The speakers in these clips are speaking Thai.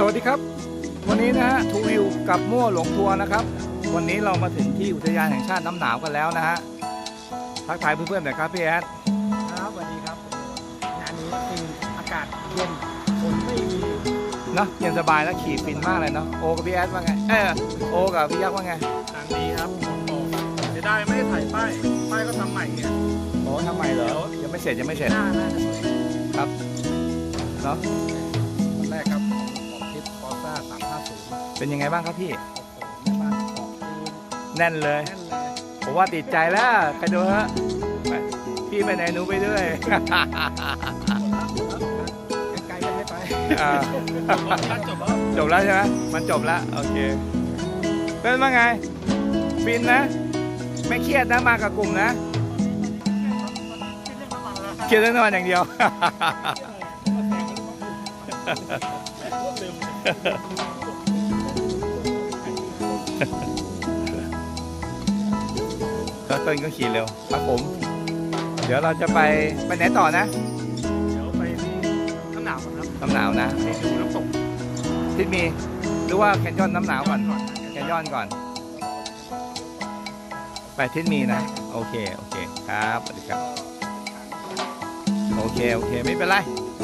สวัสดีครับ วันนี้นะฮะทูวิวกับมั่วหลงทัวร์นะครับ วันนี้เรามาถึงที่อุทยานแห่งชาติน้ำหนาวกันแล้วนะฮะทักทายเพื่อนๆหน่อยครับพี่แอดครับสวัสดีครับงานนี้คืออากาศเย็นฝนไม่มีเนาะเย็นสบายแล้วขี่ฟินมากเลยเนาะโอกับพี่แอดว่าไงเออโอกับพี่ยักษ์ว่าไงทางดีครับผมบอกจะได้ไม่ได้ถ่ายป้ายป้ายก็ทำใหม่เนี่ยโอ้ทำไมเหรอยังไม่เสร็จยังไม่เสร็จหน้าน่าจะสวยครับเนาะวันแรกครับ เป็นยังไงบ้างครับพี่โอ้โหแม่บ้านขอบคูณแน่นเลย ผมว่าติดใจแล้วใครดูฮะพี่ไปไหนหนูไปด้วยไกลๆไม่ให้ไปจบแล้วจบแล้วใช่ไหมมันจบแล้วโอเคเป็นว่าไงฟินนะ ไม่เครียดนะมากับกลุ่มนะเครียดเรื่องนอนอย่างเดียว ก็ต้นก็ขี่เร็วครับผม เดี๋ยวเราจะไปไปไหนต่อนะ เดี๋ยวไปที่น้ำหนาวก่อนครับน้ำหนาวนะไปดูน้ำตกที่มีหรือว่าแคนยอนน้ำหนาวก่อนแคนยอนก่อน ไปทิศมีนะ โอเค โอเคครับสวัสดีครับ โอเค โอเค ไม่เป็นไร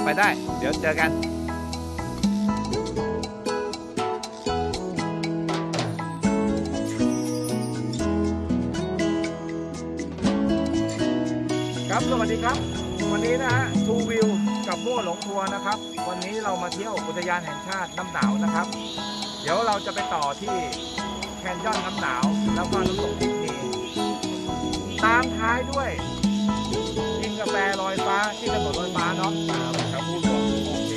ไปได้ เดี๋ยวเจอกัน วัสดีครับ วันนี้นะฮะทูวิวกับมั่วหลงทัวร์นะครับ วันนี้เรามาเที่ยวอุทยานแห่งชาติน้ำหนาวนะครับ เดี๋ยวเราจะไปต่อที่แคนยอนน้ำหนาวแล้วก็น้ำตกทิพนีตามท้ายด้วยกินกาแฟลอยฟ้าที่ถนนลอยฟ้าเนาะครับผู้หลวงโอเค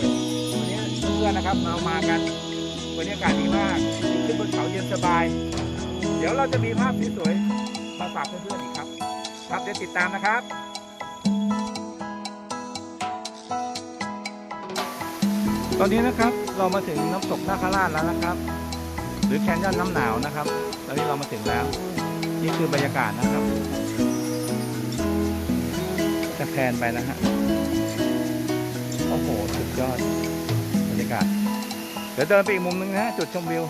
วันนี้เพื่อนๆนะครับมามากันวันนี้อากาศดีมากขึ้นบนเขาเย็นสบาย เดี๋ยวเราจะมีภาพสวยๆมาฝากเพื่อนๆอีกครับ ครับเดี๋ยวติดตามนะครับ ตอนนี้นะครับเรามาถึงน้ำตกนาคาราชแล้วนะครับ หรือแคนยอนน้ำหนาวนะครับ ตอนนี้เรามาถึงแล้ว นี่คือบรรยากาศนะครับ จะแพนไปนะฮะโอ้โหสุดยอดบรรยากาศ เดี๋ยวเดินไปอีกมุมหนึงนะจุดชมวิว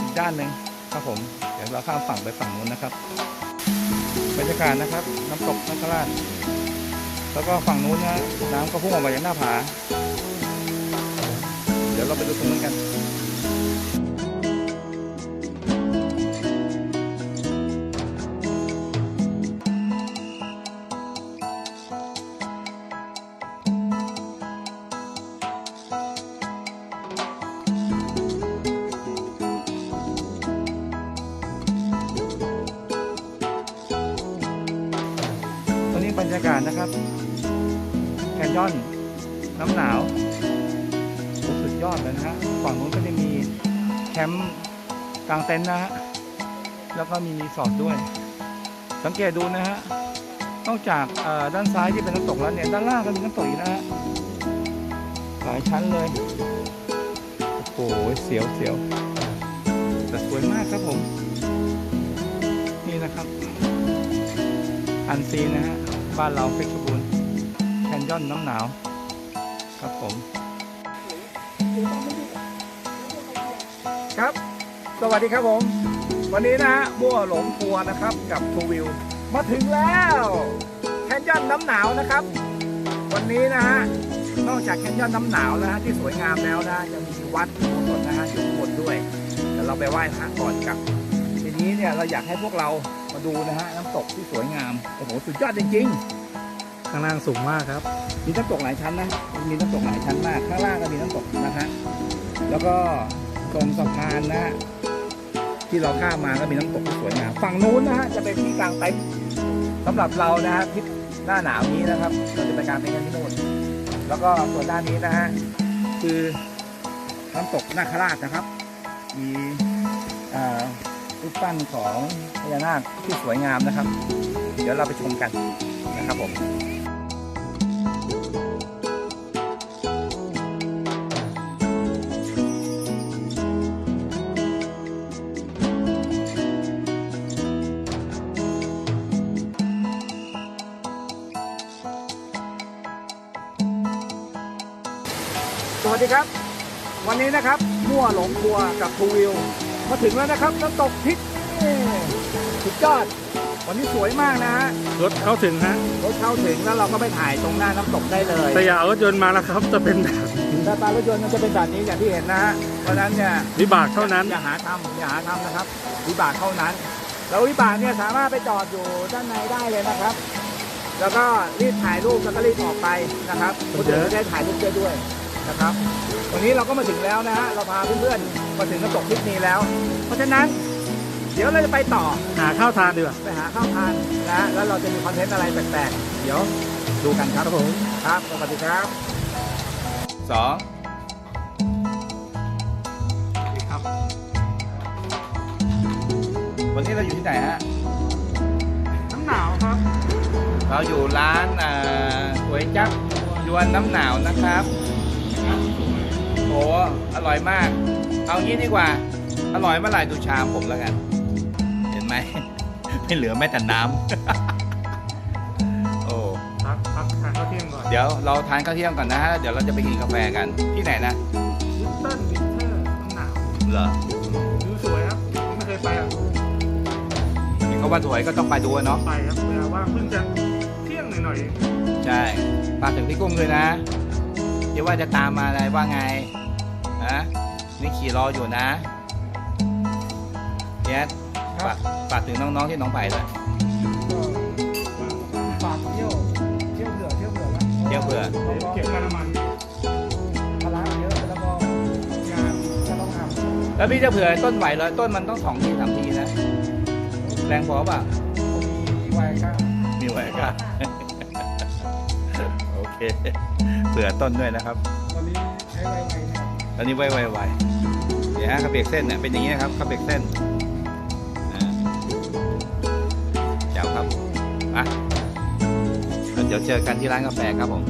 อีกด้านหนึ่งครับผมเดี๋ยวเราข้ามฝั่งไปฝั่งนู้นนะครับ บรรยากาศนะครับ น้ำตกนาคาราช แล้วก็ฝั่งนู้นนะน้ำก็พุ่งออกมาจากหน้าผา เดี๋ยวเราไปดูตรงนั้นกัน บรรยากาศนะครับ แคนยอน น้ำหนาวสุดยอดเลยนะฮะฝั่งนู้นก็จะมีแคมป์กลางเต็นท์นะฮะ แล้วก็มีรีสอร์ทด้วย สังเกตดูนะฮะ นอกจากด้านซ้ายที่เป็นน้ำตกแล้วเนี่ย ด้านล่างก็มีน้ำตกอีกนะฮะ หลายชั้นเลย โอ้โห เสียวเสียวแต่สวยมากครับผม นี่นะครับ อันซีนนะฮะ บ้านเราเพชรบูรณ์แคนยอนน้ำหนาว ครับผม ครับ สวัสดีครับผม วันนี้นะฮะมั่วหลงทัวร์นะครับกับทูวิว มาถึงแล้วแคนยอนน้ำหนาวนะครับ วันนี้นะฮะนอกจากแคนยอนน้ำหนาวนะฮะที่สวยงามแล้วนะยังมีวัดอุโบสถนะฮะอยู่ข้างบนด้วยเดี๋ยวเราไปไหว้พระก่อนกับ ทีนี้เนี่ยเราอยากให้พวกเรา ดูนะฮะน้ำตกที่สวยงามโอ้โหสุดยอดจริงๆข้างล่างสูงมากครับ มีน้ำตกหลายชั้นนะมีน้ำตกหลายชั้นมากข้างล่างก็มีน้ำตกนะฮะแล้วก็ตรงสะพานนะฮะที่เราข้ามมาก็มีน้ำตกที่สวยงามฝั่งนู้นนะฮะจะเป็นที่กลางเต็นท์สำหรับเรานะฮะที่หน้าหนาวนี้นะครับเราจะไปกลางเต็นท์กันที่นู่นแล้วก็ส่วนด้านนี้นะฮะคือน้ำตกนาคราชนะครับ มีเอ่อ รูปปั้นของพญานาคที่สวยงามนะครับ เดี๋ยวเราไปชมกันนะครับผมสวัสดีครับ วันนี้นะครับมั่วหลงครัวกับทูวิว มาถึงแล้วนะครับน้ำตกพริกนี่สุดยอด วันนี้สวยมากนะฮะรถเข้าถึงฮะรถเข้าถึงแล้วเราก็ไปถ่ายตรงหน้าน้ำตกได้เลยแต่อย่าเอารถยนต์มาแล้วครับจะเป็นแบบแต่ปลารถยนต์มันจะเป็นแบบนี้อย่างที่เห็นนะฮะเพราะฉะนั้นเนี่ยวิบากเท่านั้นอย่าหาทำอย่าหาทำนะครับวิบากเท่านั้น แล้ววิบากเนี่ยสามารถไปจอดอยู่ด้านในได้เลยนะครับ แล้วก็รีบถ่ายรูปแล้วก็รีบออกไปนะครับคนอื่นจะได้ถ่ายรูปได้ด้วย นะครับ วันนี้เราก็มาถึงแล้วนะฮะเราพาเพื่อนๆมาถึงน้ำตกพิกนีแล้ว เพราะฉะนั้น เดี๋ยวเราจะไปต่อหาข้าวทานดีกว่าไปหาข้าวทานนะแล้วเราจะมีคอนเทนต์อะไรแปลกๆเดี๋ยวดูกันครับผมครับสวัสดีครับสองครับวันนี้เราอยู่ที่ไหนฮะน้ำหนาวครับ เราอยู่ร้านอ่าก๋วยจั๊บยวนน้ำหนาวนะครับ โอ้อร่อยมาก เอางี้ดีกว่า อร่อยเมื่อไหร่ดูชามผมแล้วกัน เห็นไหม ไม่เหลือแม้แต่น้ำโอ้พักพักทานข้าวเที่ยงก่อนเดี๋ยวเราทานข้าวเที่ยงก่อนนะฮะ เดี๋ยวเราจะไปกินกาแฟกันที่ไหนนะลิตเติ้ลวินเทอร์น้ำหนาวเหรอดูสวยครับผมไม่เคยไปอะเห็นเขาว่าสวยก็ต้องไปดูอะเนาะไปครับเวลาว่างเพิ่งจะเที่ยงหน่อยใช่ฝากถึงพี่กุ้งเลยนะ เดี๋ยวว่าจะตามมาอะไรว่าไงฮะนี่ขี่รออยู่นะเนี่ยฝากฝากถึงน้องๆที่หน้องไผ่เลยฝากเที่ยวเที่ยวเผื่อเที่ยวเผื่อนะเที่ยวเผื่อๆเก็บค่าน้ำมันภาระเยอะแล้วก็งานก็ต้องทแล้วพี่จะเผื่อต้นไหวเลยต้นมันต้องสองทีสามทีนะ แรงพอป่ะำมีไวก้ามีไหวก็โอ เคเผื่อต้นด้วยนะครับตอนนี้ใช้ไวไวตอนนี้ไวไวไวเดี๋ยวฮะข้าเบรกเส้นเนี่ยเป็นอย่างนี้นะครับข้าเบรกเส้นเจ้าครับอะแล้วเดี๋ยวเจอกันที่ร้านกาแฟครับผม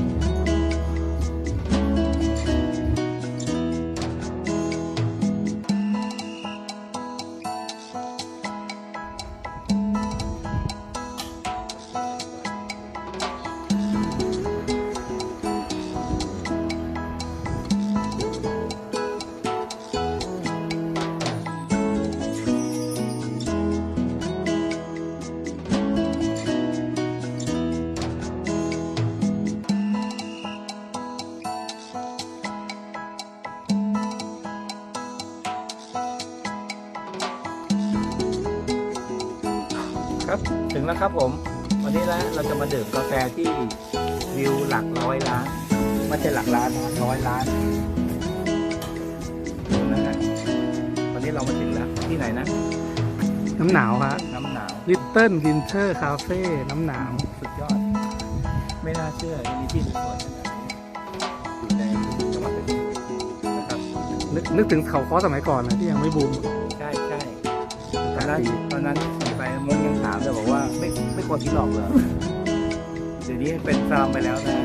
ครับถึงแล้วครับผม วันนี้นะเราจะมาดื่มกาแฟที่วิวหลักร้อยล้านไม่ใช่หลักล้านนะร้อยล้านดูนะฮะวันนี้เรามาถึงแล้วที่ไหนนะ น้ำหนาวฮะน้ำหนาวลิตเติ้ลวินเทอร์คาเฟ่น้ำหนาวสุดยอด ไม่น่าเชื่อยังมีที่สวยๆขนาดนี้อยู่ในจังหวัดเพชรบุรีนะครับนึกนึกถึงเขาค้อสมัยก่อนนะที่ยังไม่บูมใช่ใช่ตอนนั้นตอนนั้น ขี่ไปมุกยังถามเลยบอกว่าไม่ไม่ควรที่หลอกเหรอเดี๋ยวนี้เป็นซามไปแล้วนะ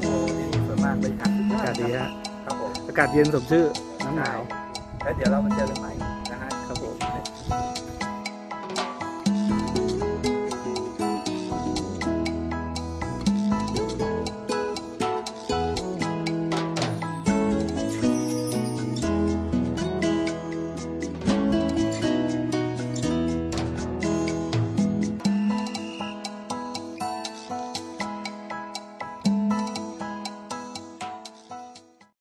โอ้นี่สวยมากเลยครับอากาศดีฮะครับผมอากาศเย็นสมชื่อน้ำหนาว แล้วเดี๋ยวเรามาเจอกันใหม่